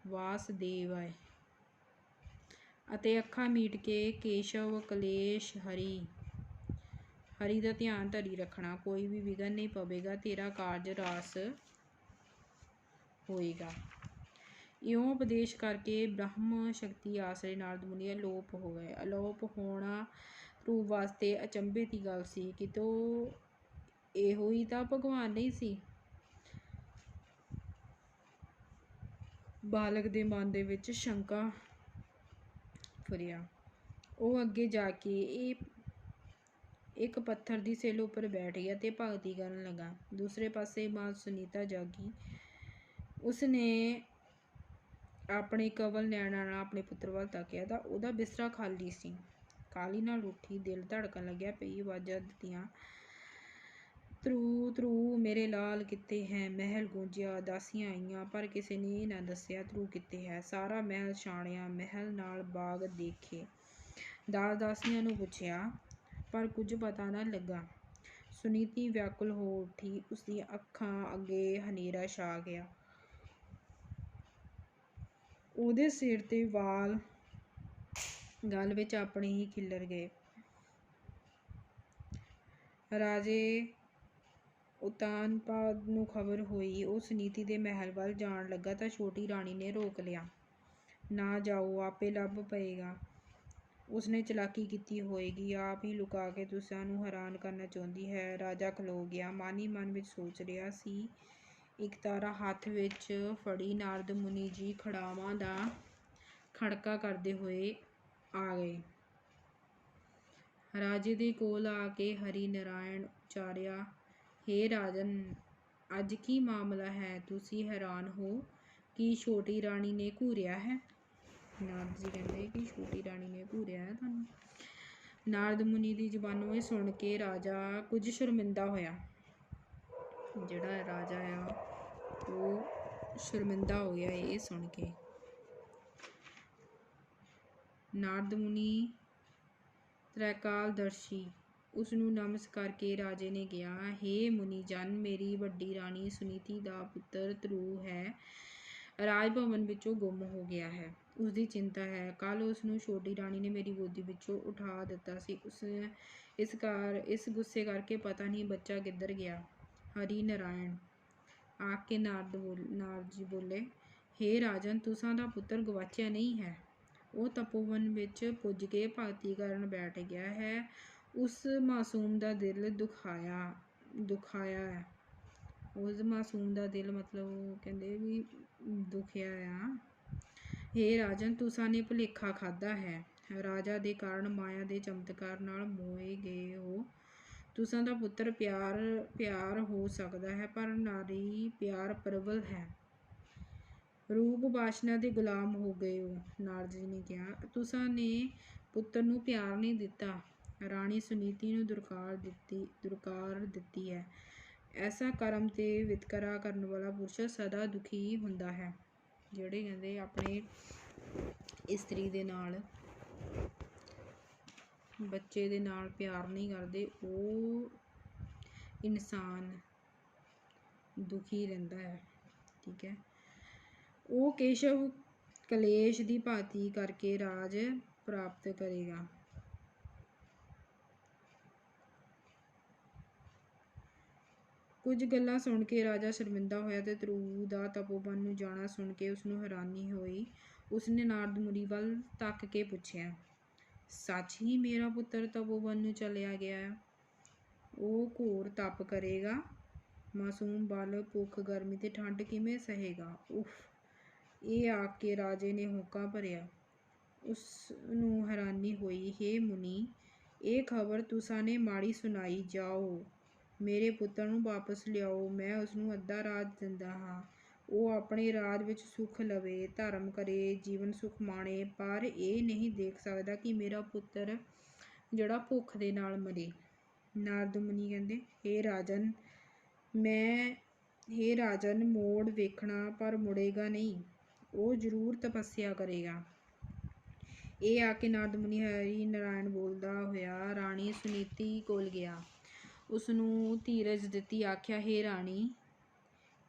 ਵਾਸਦੇਵੈ ਅਤੇ ਅੱਖਾਂ ਮੀਟ ਕੇ ਕੇਸ਼ਵ ਕਲੇਸ਼ ਹਰੀ ਹਰੀ ਦਾ ਧਿਆਨ ਧਰੀ ਰੱਖਣਾ ਕੋਈ ਵੀ ਵਿਗਨ ਨਹੀਂ ਪਵੇਗਾ ਤੇਰਾ ਕਾਰਜ ਰਾਸ ਹੋਏਗਾ ਇਉਂ ਉਪਦੇਸ਼ ਕਰਕੇ ਬ੍ਰਹਮ ਸ਼ਕਤੀ ਆਸਰੇ ਨਾਲ ਦੁਨੀਆ ਅਲੋਪ ਹੋ ਗਏ ਅਲੋਪ ਹੋਣਾ ਰੂਪ ਵਾਸਤੇ ਅਚੰਭੇ ਦੀ ਗੱਲ ਸੀ ਕਿਤੋਂ ਇਹੋ ਹੀ ਤਾਂ ਭਗਵਾਨ ਨਹੀਂ ਸੀ। ਬਾਲਕ ਦੇ ਮਨ ਦੇ ਵਿੱਚ ਸ਼ੰਕਾ ਫਰਿਆ। ਉਹ ਅੱਗੇ ਜਾ ਕੇ ਇਹ ਇੱਕ ਪੱਥਰ ਦੀ ਸੇਲ ਉੱਪਰ ਬੈਠ ਗਿਆ ਤੇ ਭਗਤੀ ਕਰਨ ਲੱਗਾ। ਦੂਸਰੇ ਪਾਸੇ ਮਾਂ ਸੁਨੀਤਾ ਜਾਗੀ। ਉਸਨੇ ਆਪਣੇ ਕਵਲ ਨੈਣਾ ਨਾਲ ਆਪਣੇ ਪੁੱਤਰ ਵੱਲ ਤੱਕਿਆ ਤਾਂ ਉਹਦਾ ਬਿਸਤਰਾ ਖਾਲੀ ਸੀ। ਕਾਲੀ ਨਾਲ ਉੱਠੀ ਦਿਲ ਧੜਕਣ ਲੱਗਿਆ, ਪਈ ਆਵਾਜ਼ਾਂ ਦਿੱਤੀਆਂ। ਤਰੂ ਤਰੂ ਮੇਰੇ ਲਾਲ ਕਿੱਥੇ ਹੈ, ਮਹਿਲ ਗੂੰਜਿਆ, ਦਾਸੀਆਂ ਆਈਆਂ, ਪਰ ਕਿਸੇ ਨੇ ਨਾ ਦੱਸਿਆ ਤਰੂ ਕਿੱਥੇ ਹੈ। ਸਾਰਾ ਮਹਿਲ ਛਾਣਿਆ, ਮਹਿਲ ਨਾਲ ਬਾਗ ਦੇਖੇ। ਦਾਸ ਦਾਸੀਆਂ ਨੂੰ ਪੁੱਛਿਆ, ਪਰ ਕੁਝ ਪਤਾ ਨਾ ਲੱਗਾ। ਸੁਨੀਤੀ ਵਿਆਕੁਲ ਹੋ ਉੱਠੀ ਉਸਦੀਆਂ ਅੱਖਾਂ ਅੱਗੇ ਹਨੇਰਾ ਛਾ ਗਿਆ। ਉਹਦੇ ਸਿਰ ਤੇ ਵਾਲ ਗਲ ਵਿੱਚ ਆਪਣੇ ਹੀ ਖਿੱਲਰ ਗਏ। ਰਾਜੇ ਉਤਾਨਪਾਦ ਨੂੰ ਖਬਰ ਹੋਈ ਉਹ ਸੁਨੀਤੀ ਦੇ ਮਹਿਲ ਵੱਲ ਜਾਣ ਲੱਗਾ ਤਾਂ ਛੋਟੀ ਰਾਣੀ ਨੇ ਰੋਕ ਲਿਆ। ਨਾ ਜਾਓ, ਆਪੇ ਲੱਭ ਪਏਗਾ। ਉਸਨੇ ਚਲਾਕੀ ਕੀਤੀ ਹੋਏਗੀ। ਆਪ ਹੀ ਲੁਕਾ ਕੇ ਤੁਸਾਂ ਨੂੰ ਹੈਰਾਨ ਕਰਨਾ ਚਾਹੁੰਦੀ ਹੈ। ਰਾਜਾ ਖਲੋ ਗਿਆ। ਮਨ ਮਨ ਵਿੱਚ ਸੋਚ ਰਿਹਾ ਸੀ, ਇੱਕ ਤਾਰਾ ਹੱਥ ਵਿੱਚ ਫੜੀ ਨਾਰਦ ਮੁਨੀ ਜੀ ਖੜਾਵਾਂ ਦਾ ਖੜਕਾ ਕਰਦੇ ਹੋਏ ਆ ਗਏ। ਰਾਜੇ ਦੇ ਕੋਲ ਆ ਕੇ ਹਰੀ ਨਾਰਾਇਣ ਉਚਾਰਿਆ ਹੇ ਰਾਜਨ, ਅੱਜ ਕੀ ਮਾਮਲਾ ਹੈ? ਤੁਸੀਂ ਹੈਰਾਨ ਹੋ ਕਿ ਛੋਟੀ ਰਾਣੀ ਨੇ ਘੂਰਿਆ ਹੈ? ਨਾਰਦ ਜੀ ਕਹਿੰਦੇ ਕਿ ਛੋਟੀ ਰਾਣੀ ਨੇ ਘੂਰਿਆ ਹੈ ਤੁਹਾਨੂੰ। ਨਾਰਦ ਮੁਨੀ ਦੀ ਜ਼ੁਬਾਨੋਂ ਇਹ ਸੁਣ ਕੇ ਰਾਜਾ ਕੁਝ ਸ਼ਰਮਿੰਦਾ ਹੋਇਆ। ਜਿਹੜਾ ਰਾਜਾ ਆ, ਉਹ ਸ਼ਰਮਿੰਦਾ ਹੋ ਗਿਆ ਇਹ ਸੁਣ ਕੇ। ਨਾਰਦ ਮੁਨੀ ਤ੍ਰੈਕਾਲ ਦਰਸ਼ੀ ਉਸ ਨੂੰ ਨਮਸਕਾਰ ਕਰਕੇ ਰਾਜੇ ਨੇ ਕਿਹਾ, ਹੇ ਮੁਨੀ ਜਨ, ਮੇਰੀ ਵੱਡੀ ਰਾਣੀ ਸੁਨੀਤੀ ਦਾ ਪੁੱਤਰ ਧਰੂ ਹੈ। ਰਾਜ ਭਵਨ ਵਿੱਚੋਂ ਗੁੰਮ ਹੋ ਗਿਆ ਹੈ। ਉਸ ਦੀ ਚਿੰਤਾ ਹੈ। ਕੱਲ੍ਹ ਉਸ ਨੂੰ ਛੋਟੀ ਰਾਣੀ ਨੇ ਮੇਰੀ ਗੋਦੀ ਵਿੱਚੋਂ ਉਠਾ ਦਿੱਤਾ ਸੀ। ਇਸ ਕਾਰ ਇਸ ਗੁੱਸੇ ਕਰਕੇ ਪਤਾ ਨਹੀਂ ਬੱਚਾ ਕਿੱਧਰ ਗਿਆ। ਹਰੀ ਨਾਰਾਇਣ ਆਖ ਕੇ ਨਾਰਦ ਬੋਲ, ਨਾਰਦ ਜੀ ਬੋਲੇ, ਹੇ ਰਾਜਨ, ਤੁਸਾਂ ਦਾ ਪੁੱਤਰ ਗੁਆਚਿਆ ਨਹੀਂ ਹੈ। ਉਹ ਤਪੋਵਨ ਵਿੱਚ ਪੁੱਜ ਕੇ ਭਗਤੀ ਕਰਨ ਬੈਠ ਗਿਆ ਹੈ। ਉਸ ਮਾਸੂਮ ਦਾ ਦਿਲ ਦੁਖਾਇਆ ਦੁਖਾਇਆ ਹੈ। ਉਸ ਮਾਸੂਮ ਦਾ ਦਿਲ ਮਤਲਬ ਉਹ ਕਹਿੰਦੇ ਵੀ ਦੁਖਿਆ ਆ। ਹੇ ਰਾਜਨ, ਤੁਸਾਂ ਨੇ ਭੁਲੇਖਾ ਖਾਦਾ ਹੈ। ਰਾਜਾ ਦੇ ਕਾਰਨ ਮਾਇਆ ਦੇ ਚਮਤਕਾਰ ਨਾਲ ਮੋਏ ਗਏ ਹੋ। ਤੁਸਾਂ ਦਾ ਪੁੱਤਰ ਪਿਆਰ ਪਿਆਰ ਹੋ ਸਕਦਾ ਹੈ, ਪਰ ਨਾਰੀ ਪਿਆਰ ਪ੍ਰਬਲ ਹੈ। ਰੂਪ ਬਾਸ਼ਨਾ ਦੇ ਗੁਲਾਮ ਹੋ ਗਏ ਹੋ, ਨਾਰਦ ਜੀ ਨੇ ਕਿਹਾ। ਤੁਸਾਂ ਨੇ ਪੁੱਤਰ ਨੂੰ ਪਿਆਰ ਨਹੀਂ ਦਿੱਤਾ। ਰਾਣੀ ਸੁਨੀਤੀ ਨੂੰ ਦੁਰਕਾਰ ਦਿੱਤੀ ਦੁਰਕਾਰ ਦਿੱਤੀ ਹੈ। ਐਸਾ ਕਰਮ ਤੇ ਵਿਤਕਰਾ ਕਰਨ ਵਾਲਾ ਪੁਰਸ਼ ਸਦਾ ਦੁਖੀ ਹੁੰਦਾ ਹੈ, ਜਿਹੜੇ ਕਹਿੰਦੇ ਆਪਣੇ ਇਸਤਰੀ ਦੇ ਨਾਲ, ਬੱਚੇ ਦੇ ਨਾਲ ਪਿਆਰ ਨਹੀਂ ਕਰਦੇ, ਉਹ ਇਨਸਾਨ ਦੁਖੀ ਰਹਿੰਦਾ ਹੈ, ਠੀਕ ਹੈ। ਉਹ ਕੇਸ਼ਵ ਕਲੇਸ਼ ਦੀ ਭਾਤੀ ਕਰਕੇ ਰਾਜ ਪ੍ਰਾਪਤ ਕਰੇਗਾ। ਕੁਝ ਗੱਲਾਂ ਸੁਣ ਕੇ ਰਾਜਾ ਸ਼ਰਮਿੰਦਾ ਹੋਇਆ ਤੇ ਧਰੂ ਦਾ ਤਪੋਬਨ ਨੂੰ ਜਾਣਾ ਸੁਣ ਕੇ ਉਸ ਨੂੰ ਹੈਰਾਨੀ ਹੋਈ। ਉਸਨੇ ਨਾਰਦ ਮੁਨੀ ਵੱਲ ਤੱਕ ਕੇ ਪੁੱਛਿਆ, ਸੱਚ ਹੀ ਮੇਰਾ ਪੁੱਤਰ ਤਪੋਬਨ ਨੂੰ ਚਲਿਆ ਗਿਆ ਹੈ? ਉਹ ਘੋਰ ਤਪ ਕਰੇਗਾ? ਮਾਸੂਮ ਬਾਲਕ ਭੁੱਖ, ਗਰਮੀ ਤੇ ਠੰਡ ਕਿਵੇਂ ਸਹੇਗਾ? ਉਫ, ਇਹ ਆ ਕੇ ਰਾਜੇ ਨੇ ਹੋਕਾ ਭਰਿਆ। ਉਸ ਨੂੰ ਹੈਰਾਨੀ ਹੋਈ, ਹੇ ਮੁਨੀ, ਇਹ ਖਬਰ ਤੁਸਾਂ ਨੇ ਮਾੜੀ ਸੁਣਾਈ, ਜਾਓ। ਮੇਰੇ ਪੁੱਤਰ ਨੂੰ ਵਾਪਸ ਲਿਆਓ, ਮੈਂ ਉਸ ਨੂੰ ਅੱਧਾ ਰਾਜ ਦਿੰਦਾ ਹਾਂ। ਉਹ ਆਪਣੇ ਰਾਜ ਵਿੱਚ ਸੁਖ ਲਵੇ, ਧਰਮ ਕਰੇ, ਜੀਵਨ ਸੁਖ ਮਾਣੇ, ਪਰ ਇਹ ਨਹੀਂ ਦੇਖ ਸਕਦਾ ਕਿ ਮੇਰਾ ਪੁੱਤਰ ਜਿਹੜਾ ਭੁੱਖ ਦੇ ਨਾਲ ਮਰੇ। ਨਾਰਦ ਮੁਨੀ ਕਹਿੰਦੇ, ਹੇ ਰਾਜਨ, ਮੈਂ, ਹੇ ਰਾਜਨ, ਮੋੜ ਵੇਖਣਾ ਪਰ ਮੁੜੇਗਾ ਨਹੀਂ। ਉਹ ਜ਼ਰੂਰ ਤਪੱਸਿਆ ਕਰੇਗਾ। ਇਹ ਆ ਕੇ ਨਾਰਦ ਮੁਨੀ ਹਰੀ ਨਾਰਾਇਣ ਬੋਲਦਾ ਹੋਇਆ ਰਾਣੀ ਸੁਨੀਤੀ ਕੋਲ ਗਿਆ। ਉਸ ਨੂੰ ਧੀਰਜ ਦਿੱਤੀ ਆਖਿਆ ਹੇ ਰਾਣੀ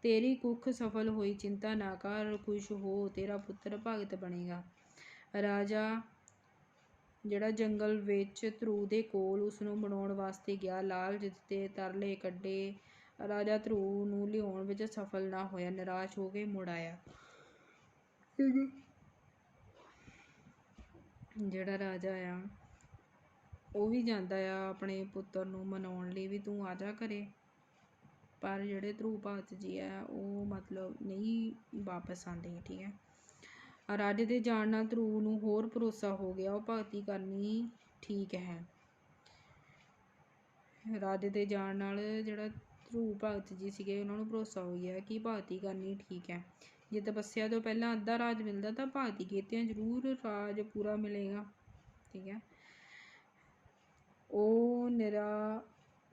ਤੇਰੀ ਕੁੱਖ ਸਫਲ ਹੋਈ ਚਿੰਤਾ ਨਾ ਕਰ ਖੁਸ਼ ਹੋ ਤੇਰਾ ਪੁੱਤਰ ਭਗਤ ਬਣੇਗਾ। ਰਾਜਾ ਜਿਹੜਾ ਜੰਗਲ ਵਿੱਚ ਧਰੂ ਦੇ ਕੋਲ ਉਸ ਨੂੰ ਬਣਾਉਣ ਵਾਸਤੇ ਗਿਆ ਲਾਲ ਦਿੱਤੇ ਤਰਲੇ ਕੱਢੇ ਰਾਜਾ ਧਰੂ ਨੂੰ ਲਿਆਉਣ ਵਿੱਚ ਸਫਲ ਨਾ ਹੋਇਆ ਨਿਰਾਸ਼ ਹੋ ਕੇ ਮੁੜ ਆਇਆ। ਜਿਹੜਾ ਰਾਜਾ ਆ ਉਹ ਵੀ ਜਾਂਦਾ ਆ ਆਪਣੇ ਪੁੱਤਰ ਨੂੰ ਮਨਾਉਣ ਲਈ ਵੀ ਤੂੰ ਆ ਜਾ ਘਰੇ। ਪਰ ਜਿਹੜੇ ਧਰੂ ਭਗਤ ਜੀ ਆ, ਉਹ ਮਤਲਬ ਨਹੀਂ ਵਾਪਸ ਆਉਂਦੇ, ਠੀਕ ਹੈ। ਰਾਜੇ ਦੇ ਜਾਣ ਨਾਲ ਧਰੂ ਨੂੰ ਹੋਰ ਭਰੋਸਾ ਹੋ ਗਿਆ, ਉਹ ਭਗਤੀ ਕਰਨੀ ਠੀਕ ਹੈ। ਰਾਜੇ ਦੇ ਜਾਣ ਨਾਲ ਜਿਹੜਾ ਧਰੂ ਭਗਤ ਜੀ ਸੀਗੇ, ਉਹਨਾਂ ਨੂੰ ਭਰੋਸਾ ਹੋ ਗਿਆ ਕਿ ਭਗਤੀ ਕਰਨੀ ਠੀਕ ਹੈ। ਜੇ ਤਪੱਸਿਆ ਤੋਂ ਪਹਿਲਾਂ ਅੱਧਾ ਰਾਜ ਮਿਲਦਾ ਤਾਂ ਭਗਤੀ ਕੀਤਿਆਂ ਜ਼ਰੂਰ ਰਾਜ ਪੂਰਾ ਮਿਲੇਗਾ, ਠੀਕ ਹੈ। ਉਹ ਨਿਰਾ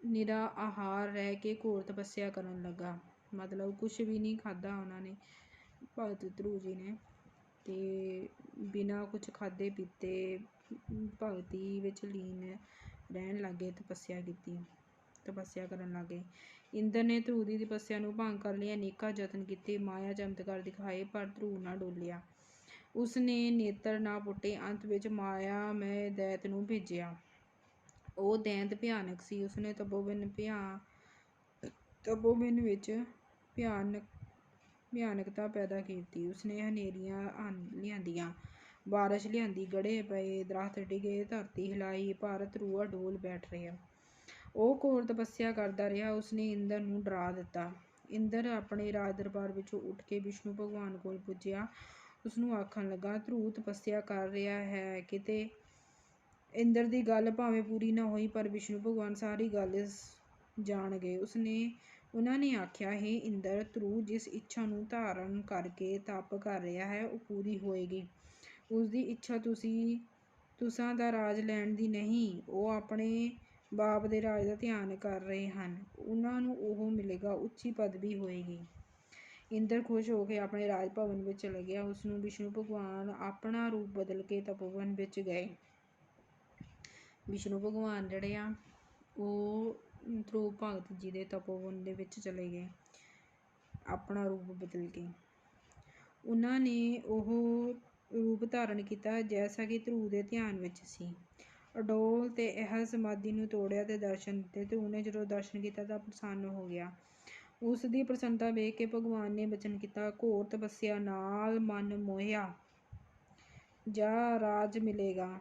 ਨਿਰਾ ਆਹਾਰ ਰਹਿ ਕੇ ਘੋਰ ਤਪੱਸਿਆ ਕਰਨ ਲੱਗਾ। ਮਤਲਬ ਕੁਝ ਵੀ ਨਹੀਂ ਖਾਦਾ ਉਹਨਾਂ ਨੇ, ਭਗਤ ਧਰੂ ਜੀ ਨੇ। ਤੇ ਬਿਨਾਂ ਕੁਝ ਖਾਦੇ ਪੀਤੇ ਭਗਤੀ ਵਿੱਚ ਲੀਨ ਰਹਿਣ ਲੱਗੇ, ਤਪੱਸਿਆ ਕੀਤੀ, ਤਪੱਸਿਆ ਕਰਨ ਲੱਗੇ। ਇੰਦਰ ਨੇ ਧਰੂ ਦੀ ਤਪੱਸਿਆ ਨੂੰ ਭੰਗ ਕਰਨ ਲਈ ਅਨੇਕਾਂ ਯਤਨ ਕੀਤੇ, ਮਾਇਆ ਚਮਤਕਾਰ ਦਿਖਾਏ, ਪਰ ਧਰੂ ਨਾ ਡੋਲਿਆ। ਉਸ ਨੇ ਨੇਤਰ ਨਾ ਪੁੱਟੇ, ਅੰਤ ਵਿੱਚ ਮਾਇਆ ਮੈਂ ਦੈਤ ਨੂੰ ਭੇਜਿਆ। ਉਹ ਦੈਂਤ ਭਿਆਨਕ ਸੀ, ਉਸਨੇ ਤਪੋਬਨ ਭਿਆ ਤਪੋਬਨ ਵਿੱਚ ਭਿਆਨਕ, ਭਿਆਨਕਤਾ ਪੈਦਾ ਕੀਤੀ। ਉਸਨੇ ਹਨੇਰੀਆਂ ਲਿਆਂਦੀਆਂ, ਬਾਰਿਸ਼ ਲਿਆਂਦੀ, ਗੜੇ ਪਏ, ਦਰਖਤ ਡਿਗੇ, ਧਰਤੀ ਹਿਲਾਈ, ਭਾਰਤ ਰੂਆ ਡੋਲ ਬੈਠ ਰਿਹਾ। ਉਹ ਘੋਰ ਤਪੱਸਿਆ ਕਰਦਾ ਰਿਹਾ, ਉਸਨੇ ਇੰਦਰ ਨੂੰ ਡਰਾ ਦਿੱਤਾ। ਇੰਦਰ ਆਪਣੇ ਰਾਜ ਦਰਬਾਰ ਵਿੱਚੋਂ ਉੱਠ ਕੇ ਵਿਸ਼ਨੂੰ ਭਗਵਾਨ ਕੋਲ ਪੁੱਜਿਆ। ਉਸ ਨੂੰ ਆਖਣ ਲੱਗਾ, ਧਰੂ ਤਪੱਸਿਆ ਕਰ ਰਿਹਾ ਹੈ, ਕਿਤੇ ਇੰਦਰ ਦੀ ਗੱਲ ਭਾਵੇਂ ਪੂਰੀ ਨਾ ਹੋਈ, ਪਰ ਵਿਸ਼ਨੂੰ ਭਗਵਾਨ ਸਾਰੀ ਗੱਲ ਜਾਣ ਗਏ। ਉਸਨੇ ਉਹਨਾਂ ਨੇ ਆਖਿਆ, ਹੈ ਇੰਦਰ, ਧਰੂ, ਜਿਸ ਇੱਛਾ ਨੂੰ ਧਾਰਨ ਕਰਕੇ ਤਪ ਕਰ ਰਿਹਾ ਹੈ, ਉਹ ਪੂਰੀ ਹੋਏਗੀ। ਉਸ ਦੀ ਇੱਛਾ ਤੁਸੀਂ, ਤੁਸਾਂ ਦਾ ਰਾਜ ਲੈਣ ਦੀ ਨਹੀਂ, ਉਹ ਆਪਣੇ ਬਾਪ ਦੇ ਰਾਜ ਦਾ ਧਿਆਨ ਕਰ ਰਹੇ ਹਨ। ਉਹਨਾਂ ਨੂੰ ਉਹ ਮਿਲੇਗਾ, ਉੱਚੀ ਪਦਵੀ ਹੋਏਗੀ। ਇੰਦਰ ਖੁਸ਼ ਹੋ ਕੇ ਆਪਣੇ ਰਾਜ ਭਵਨ ਵਿੱਚ ਚਲੇ ਗਿਆ। ਉਸ ਨੂੰ ਵਿਸ਼ਨੂੰ ਭਗਵਾਨ ਆਪਣਾ ਰੂਪ ਬਦਲ ਕੇ ਤਪੋਵਨ ਵਿੱਚ ਗਏ। ਵਿਸ਼ਨੂੰ ਭਗਵਾਨ ਜਿਹੜੇ ਆ, ਉਹ ਧਰੂ ਭਗਤ ਜੀ ਦੇ ਤਪੋਵਨ ਦੇ ਵਿੱਚ ਚਲੇ ਗਏ, ਆਪਣਾ ਰੂਪ ਬਦਲ ਕੇ। ਉਹਨਾਂ ਨੇ ਉਹ ਰੂਪ ਧਾਰਨ ਕੀਤਾ ਜੈਸਾ ਕਿ ਧਰੂ ਦੇ ਧਿਆਨ ਵਿੱਚ ਸੀ। ਅਡੋਲ ਤੇ ਇਹ ਸਮਾਧੀ ਨੂੰ ਤੋੜਿਆ ਤੇ ਦਰਸ਼ਨ ਦਿੱਤੇ ਧਰੂ ਨੇ ਜਦੋਂ ਦਰਸ਼ਨ ਕੀਤਾ ਤਾਂ ਪ੍ਰਸੰਨ ਹੋ ਗਿਆ। ਉਸ ਦੀ ਪ੍ਰਸੰਨਤਾ ਵੇਖ ਕੇ ਭਗਵਾਨ ਨੇ ਬਚਨ ਕੀਤਾ, ਘੋਰ ਤਪੱਸਿਆ ਨਾਲ ਮਨ ਮੋਹਿਆ, ਜਾ ਰਾਜ ਮਿਲੇਗਾ।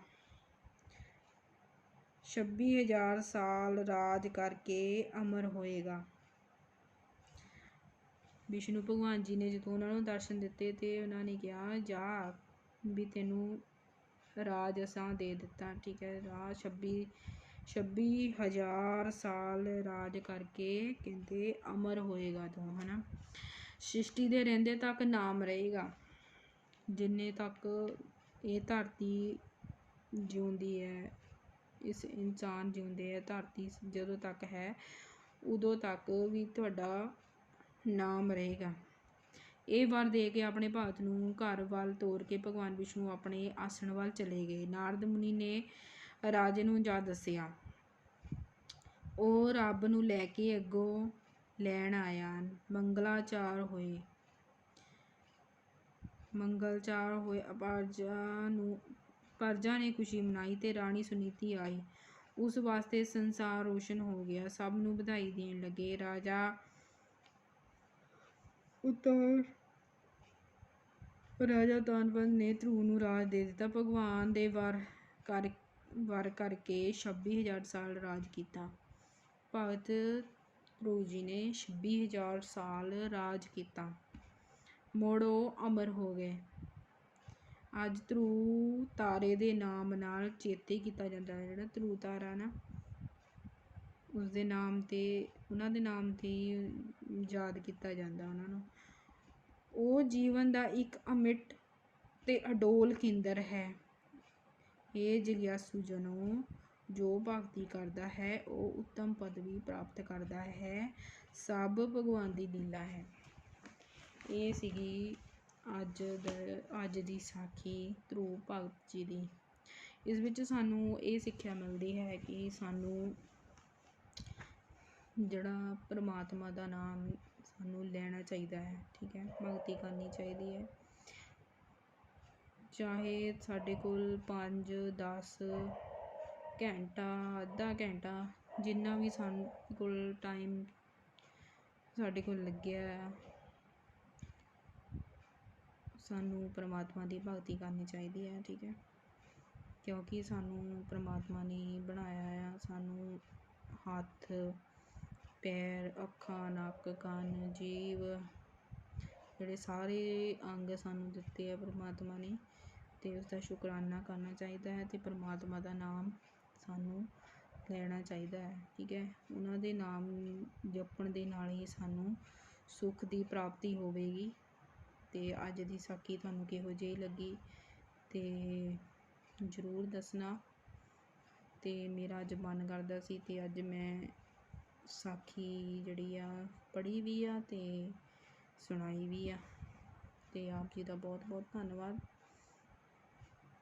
ਛੱਬੀ ਹਜ਼ਾਰ ਸਾਲ ਰਾਜ ਕਰਕੇ ਅਮਰ ਹੋਏਗਾ। ਵਿਸ਼ਨੂੰ ਭਗਵਾਨ ਜੀ ਨੇ ਜਦੋਂ ਉਹਨਾਂ ਨੂੰ ਦਰਸ਼ਨ ਦਿੱਤੇ ਤੇ ਉਹਨਾਂ ਨੇ ਕਿਹਾ, ਜਾ ਵੀ ਤੈਨੂੰ ਰਾਜ ਅਸਾਂ ਦੇ ਦਿੱਤਾ। ਠੀਕ ਹੈ, ਰਾਜ ਛੱਬੀ ਛੱਬੀ ਹਜ਼ਾਰ ਸਾਲ ਰਾਜ ਕਰਕੇ ਕਹਿੰਦੇ ਅਮਰ ਹੋਏਗਾ ਤੂੰ, ਹਨਾ? ਸ੍ਰਿਸ਼ਟੀ ਦੇ ਰਹਿੰਦੇ ਤੱਕ ਨਾਮ ਰਹੇਗਾ। ਜਿੰਨੇ ਤੱਕ ਇਹ ਧਰਤੀ ਜਿਉਂਦੀ ਹੈ ਇਸ ਇਨਸਾਨ ਜਿਉਂਦੇ ਹੈ ਧਰਤੀ ਜਦੋਂ ਤੱਕ ਹੈ, ਉਦੋਂ ਤੱਕ ਵੀ ਤੁਹਾਡਾ ਨਾਮ ਰਹੇਗਾ। ਇਹ ਵਰ ਦੇ ਕੇ ਆਪਣੇ ਭਗਤ ਨੂੰ ਘਰ ਵੱਲ ਤੋਰ ਕੇ ਭਗਵਾਨ ਵਿਸ਼ਨੂੰ ਆਪਣੇ ਆਸਣ ਵੱਲ ਚਲੇ ਗਏ। ਨਾਰਦ ਮੁਨੀ ਨੇ ਰਾਜੇ ਨੂੰ ਜਾ ਦੱਸਿਆ। ਉਹ ਰੱਬ ਨੂੰ ਲੈ ਕੇ ਅੱਗੋਂ ਲੈਣ ਆਇਆ। ਮੰਗਲਾਚਾਰ ਹੋਏ। ਮੰਗਲਚਾਰ ਹੋਏ। ਅਪਰਜਾ ਨੂੰ ਪਰਜਾ ਨੇ ਖੁਸ਼ੀ ਮਨਾਈ ਤੇ ਰਾਣੀ ਸੁਨੀਤੀ ਆਈ। ਉਸ ਵਾਸਤੇ ਸੰਸਾਰ ਰੋਸ਼ਨ ਹੋ ਗਿਆ। ਸਭ ਨੂੰ ਵਧਾਈ ਦੇਣ ਲੱਗੇ। ਰਾਜਾ ਉਤਾਰ, ਰਾਜਾ ਤਾਨਵੰਤ ਨੇ ਧਰੂ ਨੂੰ ਰਾਜ ਦੇ ਦਿੱਤਾ। ਭਗਵਾਨ ਦੇ ਵਰ ਕਰ, ਵਰ ਕਰਕੇ 26000 ਸਾਲ ਰਾਜ ਕੀਤਾ। ਭਗਤ ਧਰੂ ਜੀ ਨੇ 26000 ਸਾਲ ਰਾਜ ਕੀਤਾ। ਮੁੜ ਉਹ ਅਮਰ ਹੋ ਗਏ। ਅੱਜ ਧਰੂ ਤਾਰੇ ਦੇ ਨਾਮ ਨਾਲ ਚੇਤੇ ਕੀਤਾ ਜਾਂਦਾ ਹੈ। ਜਿਹੜਾ ਧਰੂ ਤਾਰਾ ਨਾ ਉਸ ਦੇ ਨਾਮ ਤੇ, ਉਹਨਾਂ ਦੇ ਨਾਮ ਤੇ ਹੀ ਯਾਦ ਕੀਤਾ ਜਾਂਦਾ ਉਹਨਾਂ ਨੂੰ। ਉਹ ਜੀਵਨ ਦਾ ਇੱਕ ਅਮਿਟ ਤੇ ਅਡੋਲ ਕੇਂਦਰ ਹੈ। ਇਹ ਜਗਿਆਸੂ ਜਨੋ, ਜੋ ਭਗਤੀ ਕਰਦਾ ਹੈ, ਉਹ ਉੱਤਮ ਪਦਵੀ ਪ੍ਰਾਪਤ ਕਰਦਾ ਹੈ। ਸਭ ਭਗਵਾਨ ਦੀ ਲੀਲਾ ਹੈ। ਇਹ ਸੀਗੀ ਅੱਜ ਦਾ, ਅੱਜ ਦੀ ਸਾਖੀ ਧਰੂ ਭਗਤ ਜੀ ਦੀ। ਇਸ ਵਿੱਚ ਸਾਨੂੰ ਇਹ ਸਿੱਖਿਆ ਮਿਲਦੀ ਹੈ ਕਿ ਸਾਨੂੰ ਜਿਹੜਾ ਪਰਮਾਤਮਾ ਦਾ ਨਾਮ ਸਾਨੂੰ ਲੈਣਾ ਚਾਹੀਦਾ ਹੈ, ਠੀਕ ਹੈ? ਭਗਤੀ ਕਰਨੀ ਚਾਹੀਦੀ ਹੈ। ਚਾਹੇ ਸਾਡੇ ਕੋਲ 5 10 ਘੰਟਾ, ਅੱਧਾ ਘੰਟਾ ਜਿੰਨਾ ਵੀ ਸਾਨੂੰ ਕੋਲ ਟਾਈਮ ਸਾਡੇ ਕੋਲ ਲੱਗਿਆ ਸਾਨੂੰ ਪਰਮਾਤਮਾ ਦੀ ਭਗਤੀ ਕਰਨੀ ਚਾਹੀਦੀ ਹੈ, ਠੀਕ ਹੈ। ਕਿਉਂਕਿ ਸਾਨੂੰ ਪਰਮਾਤਮਾ ਨੇ ਬਣਾਇਆ ਆ। ਸਾਨੂੰ ਹੱਥ, ਪੈਰ, ਅੱਖਾਂ, ਨੱਕ, ਕੰਨ ਜੀਵ ਜਿਹੜੇ ਸਾਰੇ ਅੰਗ ਸਾਨੂੰ ਦਿੱਤੇ ਆ ਪਰਮਾਤਮਾ ਨੇ ਅਤੇ ਉਸ ਦਾ ਸ਼ੁਕਰਾਨਾ ਕਰਨਾ ਚਾਹੀਦਾ ਹੈ ਅਤੇ ਪਰਮਾਤਮਾ ਦਾ ਨਾਮ ਸਾਨੂੰ ਲੈਣਾ ਚਾਹੀਦਾ ਹੈ, ਠੀਕ ਹੈ। ਉਹਨਾਂ ਦੇ ਨਾਮ ਜਪਣ ਦੇ ਨਾਲ ਹੀ ਸਾਨੂੰ ਸੁੱਖ ਦੀ ਪ੍ਰਾਪਤੀ ਹੋਵੇਗੀ। ਅਤੇ ਅੱਜ ਦੀ ਸਾਖੀ ਤੁਹਾਨੂੰ ਕਿਹੋ ਜਿਹੀ ਲੱਗੀ ਅਤੇ ਜ਼ਰੂਰ ਦੱਸਣਾ। ਅਤੇ ਮੇਰਾ ਅੱਜ ਮਨ ਕਰਦਾ ਸੀ ਅਤੇ ਅੱਜ ਮੈਂ ਸਾਖੀ ਜਿਹੜੀ ਆ ਪੜ੍ਹੀ ਵੀ ਆ ਅਤੇ ਸੁਣਾਈ ਵੀ ਆ। ਅਤੇ ਆਪ ਜੀ ਦਾ ਬਹੁਤ ਬਹੁਤ ਧੰਨਵਾਦ।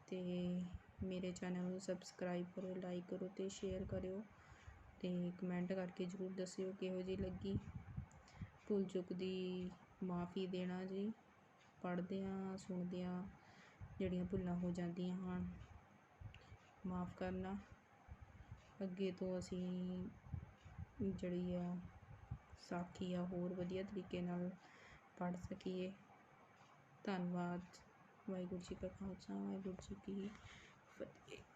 ਅਤੇ ਮੇਰੇ ਚੈਨਲ ਨੂੰ ਸਬਸਕ੍ਰਾਈਬ ਕਰੋ, ਲਾਈਕ ਕਰੋ ਅਤੇ ਸ਼ੇਅਰ ਕਰਿਓ ਅਤੇ ਕਮੈਂਟ ਕਰਕੇ ਜ਼ਰੂਰ ਦੱਸਿਓ ਕਿਹੋ ਜਿਹੀ ਲੱਗੀ। ਭੁੱਲ ਚੁੱਕ ਦੀ ਮਾਫੀ ਦੇਣਾ ਜੀ। ਪੜ੍ਹਦਿਆਂ, ਸੁਣਦਿਆਂ ਜਿਹੜੀਆਂ ਭੁੱਲਾਂ ਹੋ ਜਾਂਦੀਆਂ ਹਨ। ਮਾਫ ਕਰਨਾ। ਅੱਗੇ ਤੋਂ ਅਸੀਂ ਜਿਹੜੀ ਆ ਸਾਖੀ ਆ, ਹੋਰ ਵਧੀਆ ਤਰੀਕੇ ਨਾਲ ਪੜ੍ਹ ਸਕੀਏ। ਧੰਨਵਾਦ। ਵਾਹਿਗੁਰੂ ਜੀ ਕਾ ਖਾਲਸਾ, ਵਾਹਿਗੁਰੂ ਜੀ ਕੀ ਫਤਿਹ।